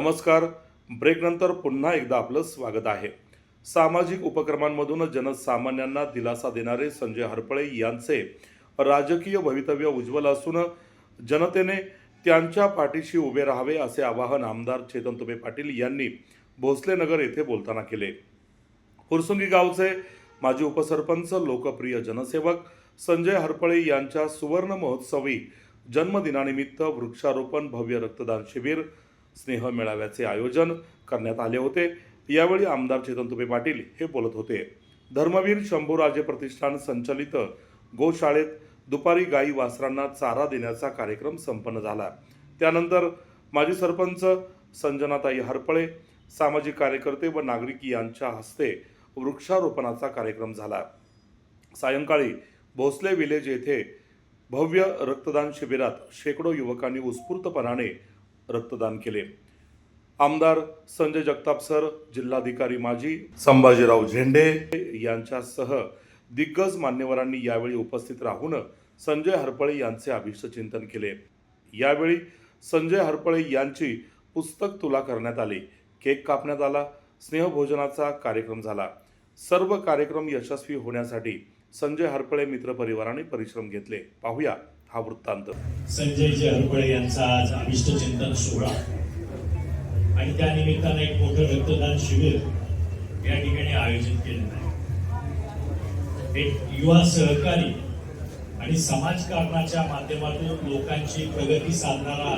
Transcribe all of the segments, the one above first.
नमस्कार. ब्रेकनंतर पुन्हा एकदा आपलं स्वागत आहे. सामाजिक उपक्रमांमधून जनसामान्यांना दिलासा देणारे संजय हरपळे यांचे राजकीय भवितव्य उज्ज्वल असून जनतेने त्यांच्या पाठीशी उभे राहावे असे आवाहन आमदार चेतन तुपे पाटील यांनी भोसलेनगर येथे बोलताना केले. फुरसुंगी गावचे माजी उपसरपंच लोकप्रिय जनसेवक संजय हरपळे यांच्या सुवर्ण महोत्सवी जन्मदिनानिमित्त वृक्षारोपण भव्य रक्तदान शिबिर स्नेह मेळाव्याचे आयोजन करण्यात आले होते. यावेळी आमदार चेतन तुपे पाटील हे बोलत होते. धर्मवीर शंभूराजे प्रतिष्ठान संचलित गोशाळेत दुपारी गाई वासरांना चारा देण्याचा कार्यक्रम संपन्न झाला. त्यानंतर माजी सरपंच संजनाताई हरपळे सामाजिक कार्यकर्ते व नागरिक यांच्या हस्ते वृक्षारोपणाचा कार्यक्रम झाला. सायंकाळी भोसले विलेज येथे भव्य रक्तदान शिबिरात शेकडो युवकांनी उत्स्फूर्तपणाने रक्तदान केले. आमदार संजय जगताप सर जिल्हाधिकारी माजी संभाजीराव झेंडे यांच्यासह दिग्गज मान्यवरांनी यावेळी उपस्थित राहून संजय हरपळे यांचे अभिष्टचिंतन केले. यावेळी संजय हरपळे यांची पुस्तक तुला करण्यात आली. केक कापण्यात आला. स्नेहभोजनाचा कार्यक्रम झाला. सर्व कार्यक्रम यशस्वी होण्यासाठी संजय हरपळे मित्रपरिवाराने परिश्रम घेतले. पाहूया हा वृत्तांत संजयजी हरपळे यांचा आज अभिष्ट चिंतन सोहळा. आणि त्या निमित्तानं एक मोठं रक्तदान शिबिर या ठिकाणी आयोजित केलेलं आहे. एक युवा सहकारी आणि समाजकारणाच्या माध्यमातून लोकांची प्रगती साधणारा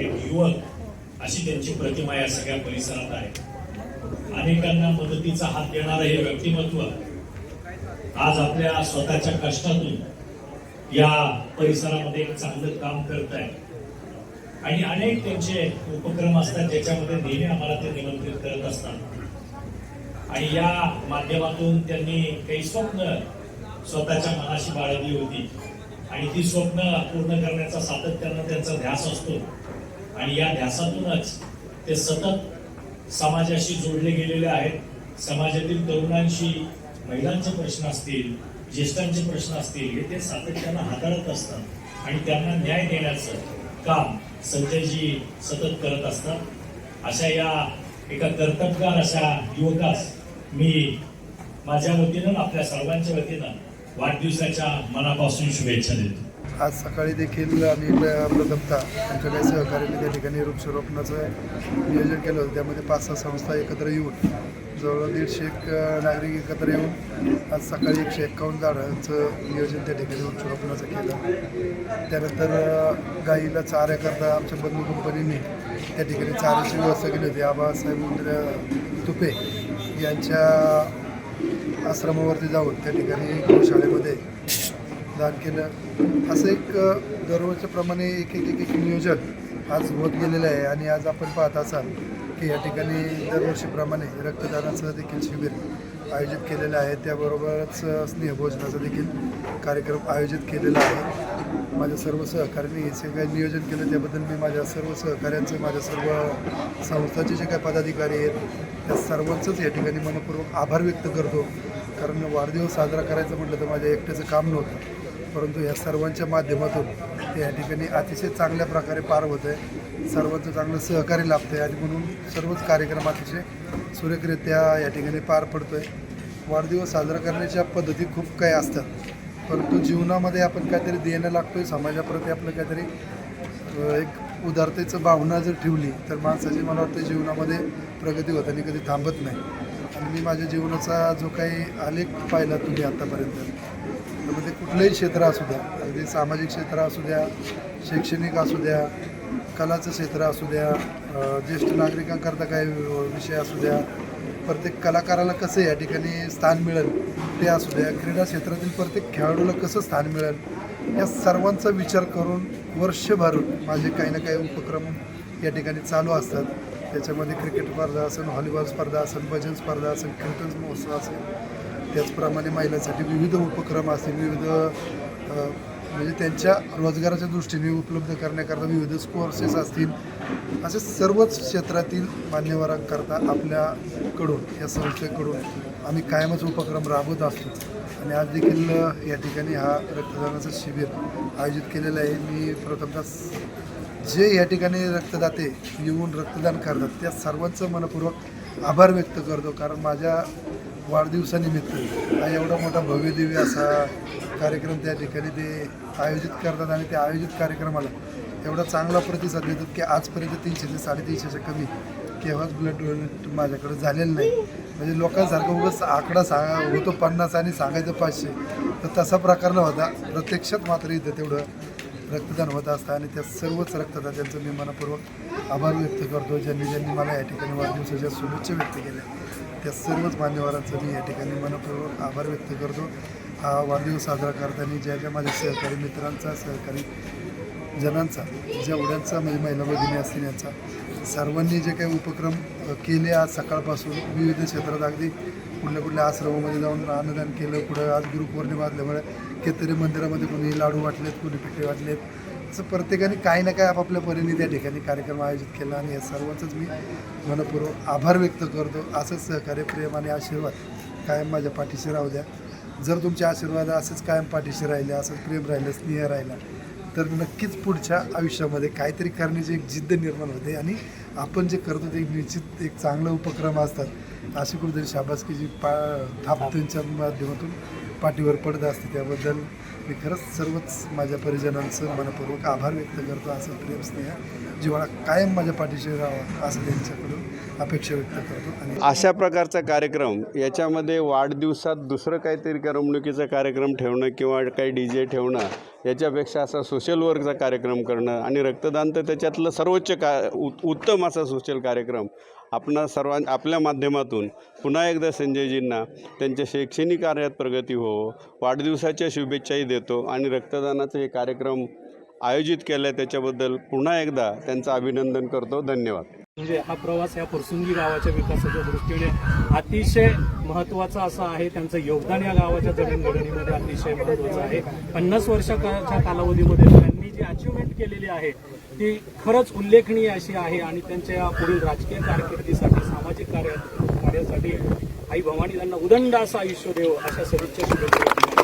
एक युवक अशी त्यांची प्रतिमा या सगळ्या परिसरात आहे. अनेकांना मदतीचा हात देणारं हे व्यक्तिमत्व आज आपल्या स्वतःच्या कष्टातून या परिसरामध्ये एक चांगलं काम करत आहे आणि अनेक त्यांचे उपक्रम असतात ज्याच्यामध्ये नेहमी आम्हाला ते निमंत्रित करत असतात. आणि या माध्यमातून त्यांनी काही स्वप्न स्वतःच्या मनाशी बाळगली होती. आणि ती स्वप्न पूर्ण करण्याचा सातत्यानं त्यांचा ध्यास असतो. आणि या ध्यासातूनच ते सतत समाजाशी जोडले गेलेले आहेत. समाजातील तरुणांशी महिलांचे प्रश्न असतील ज्येष्ठांचे प्रश्न असतील हे ते सातत्यानं हाताळत असतात आणि त्यांना न्याय देण्याचं काम संजयजी सतत करत असतात. अशा या एका कर्तबगार अशा युवकास मी माझ्या वतीनं आपल्या सर्वांच्या वतीनं वाढदिवसाच्या मनापासून शुभेच्छा देतो. आज सकाळी देखील आम्ही प- आमच्या काही सहकार्याने त्या ठिकाणी वृक्षारोपणाचं नियोजन केलं होतं. त्यामध्ये पाच सहा संस्था एकत्र येऊन जवळजवळ दीडशे एक नागरिक एकत्र येऊन आज सकाळी एकशे एक्कावन्न झाडांचं नियोजन त्या ठिकाणी वृक्षारोपणाचं केलं. त्यानंतर गाईला चाऱ्याकरता आमच्या बंधू कंपनीने त्या ठिकाणी चाऱ्याची व्यवस्था केली होती. आबासाहेब उंद्र तुपे यांच्या आश्रमावरती जाऊन त्या ठिकाणी गोशाळेमध्ये दान केलं. असं एक अ, दररोजच्या प्रमाणे एक एक एक एक नियोजन आज होत गेलेलं आहे. आणि आज आपण पाहत असाल की या ठिकाणी दरवर्षीप्रमाणे रक्तदानाचं देखील शिबिर आयोजित केलेलं आहे. त्याबरोबरच स्नेहभोजनाचा देखील कार्यक्रम आयोजित केलेला आहे. माझ्या सर्व सहकार्यांनी जे काही नियोजन केलं त्याबद्दल मी माझ्या सर्व सहकाऱ्यांचं माझ्या सर्व संस्थाचे जे काही पदाधिकारी आहेत त्या सर्वांचंच या ठिकाणी मनपूर्वक आभार व्यक्त करतो. कारण वाढदिवस साजरा करायचं म्हटलं तर माझ्या एकट्याचं काम नव्हतं. परंतु या सर्वांच्या माध्यमातून ते या ठिकाणी. अतिशय चांगल्या प्रकारे पार होत आहे सर्वांचं चांगलं सहकार्य लाभतं आहे आणि म्हणून सर्वच कार्यक्रम अतिशय सुरेखरित्या या ठिकाणी पार पडतो आहे वाढदिवस साजरा करण्याच्या पद्धती खूप काही असतात. परंतु जीवनामध्ये आपण काहीतरी देणं लागतो आहे समाजाप्रती आपलं काहीतरी एक उदारतेचं भावना जर ठेवली तर माणसाची मला वाटतं जीवनामध्ये प्रगती होताना कधी थांबत नाही. आणि मी माझ्या जीवनाचा जो काही आलेख पाहिला तुम्ही आत्तापर्यंत त्यामध्ये म्हणजे कुठलंही क्षेत्र असू द्या. अगदी सामाजिक क्षेत्र असू द्या शैक्षणिक असू द्या कलाचं क्षेत्र असू द्या ज्येष्ठ नागरिकांकरता काही विषय असू द्या प्रत्येक कलाकाराला कसं या ठिकाणी स्थान मिळेल ते असू द्या क्रीडा क्षेत्रातील प्रत्येक खेळाडूला कसं स्थान मिळेल या सर्वांचा विचार करून वर्षभर माझे काही ना काही उपक्रम या ठिकाणी चालू असतात. त्याच्यामध्ये क्रिकेट स्पर्धा असेल व्हॉलीबॉल स्पर्धा असेल भजन स्पर्धा असेल कीर्तन महोत्सव असेल त्याचप्रमाणे महिलांसाठी विविध उपक्रम असतील विविध म्हणजे त्यांच्या रोजगाराच्या दृष्टीने उपलब्ध करण्याकरता विविध कोर्सेस असतील असे सर्वच क्षेत्रातील मान्यवरांकरता आपल्याकडून या संस्थेकडून आम्ही कायमच उपक्रम राबवत असतो. आणि आज देखील या ठिकाणी हा रक्तदानाचं शिबिर आयोजित केलेलं आहे. मी प्रथमतः जे या ठिकाणी रक्तदाते येऊन रक्तदान करतात त्या सर्वांचं मनपूर्वक आभार व्यक्त करतो. कारण माझ्या वाढदिवसानिमित्त हा एवढा मोठा भव्यदिव्य असा कार्यक्रम त्या ठिकाणी ते आयोजित करतात आणि त्या आयोजित कार्यक्रमाला एवढा चांगला प्रतिसाद देतात की आजपर्यंत तीनशे ते साडेतीनशेच्या कमी केव्हाच ब्लड डोनेट माझ्याकडे झालेलं नाही. म्हणजे लोकांसारखं उगाच आकडा सांगा होतो पन्नास आणि सांगायचं पाचशे. तर तसा प्रकार नव्हता प्रत्यक्षात मात्र इथं तेवढं रक्तदान होत असतं आणि त्या सर्वच रक्तदात्यांचं मी मनपूर्वक आभार व्यक्त करतो. ज्यांनी ज्यांनी मला या ठिकाणी वाढदिवसाच्या शुभेच्छा व्यक्त केल्या. त्या सर्वच मान्यवरांचं मी या ठिकाणी मनपूर्वक आभार व्यक्त करतो. हा वाढदिवस साजरा करताना ज्या ज्या माझ्या सहकारी मित्रांचा सहकारी जणांचा जेवढ्यांचा म्हणजे महिला भगिनी असतील यांचा सर्वांनी जे काही उपक्रम केले आज सकाळपासून विविध क्षेत्रात अगदी कुठल्या कुठल्या आश्रमामध्ये जाऊन अन्नदान केलं पुढं आज गुरुपौर्णिमा असल्यामुळे केतरी मंदिरामध्ये कोणी लाडू वाटलेत कोणी पिठे वाटलेत असं प्रत्येकाने काही ना काही आपापल्या परीने त्या ठिकाणी कार्यक्रम आयोजित केला आणि या सर्वांचंच मी मनपूर्वक आभार व्यक्त करतो. असंच सहकार्य प्रेम आणि आशीर्वाद कायम माझ्या पाठीशी राहू द्या. जर तुमचे आशीर्वाद असंच कायम पाठीशी राहिले असंच प्रेम राहिलं स्नेह राहिला तर नक्कीच पुढच्या आयुष्यामध्ये काहीतरी करण्याची एक जिद्द निर्माण होते आणि आपण जे करतो ते निश्चित एक चांगलं उपक्रम असतात. अशी कुठेतरी शाबासकीची पा थाप त्यांच्या माध्यमातून पाठीवर पडत असते त्याबद्दल मी खरंच सर्वच माझ्या परिजनांचं मनपूर्वक आभार व्यक्त करतो असं प्रेम स्नेह जिव्हाळा कायम माझ्या पाठीशी राहावा असं त्यांच्याकडून अपेक्षा व्यक्त करतो. आणि अशा प्रकारचा कार्यक्रम याच्यामध्ये वाढदिवसात दुसरं काहीतरी करमणुकीचा कार्यक्रम ठेवणं किंवा काही डी जे ठेवणं याच्यापेक्षा असा सोशल वर्कचा कार्यक्रम करणं आणि रक्तदान तर त्याच्यातलं सर्वोच्च का उत उत्तम असा सोशल कार्यक्रम आपणा सर्वां आपल्या माध्यमातून पुन्हा एकदा संजयजींना त्यांच्या शैक्षणिक कार्यात प्रगती हो वाढदिवसाच्या शुभेच्छाही देतो आणि रक्तदानाचे हे कार्यक्रम आयोजित केलं आहे त्याच्याबद्दल पुन्हा एकदा त्यांचं अभिनंदन करतो. धन्यवाद. म्हणजे हा प्रवास या फुरसुंगी गावाच्या विकासाच्या दृष्टीने अतिशय महत्त्वाचा असा आहे. त्यांचं योगदान या गावाच्या जडणघडणीमध्ये अतिशय महत्त्वाचं आहे. पन्नास वर्षाच्या कालावधीमध्ये त्यांनी जी अचिव्हमेंट केलेली आहे ती खरंच उल्लेखनीय अशी आहे आणि त्यांच्या या पुढील राजकीय कारकिर्दीसाठी सामाजिक कार्य कार्यासाठी आई भवानी त्यांना उदंड असं आयुष्य देव अशा सदिच्छा शुभेच्छा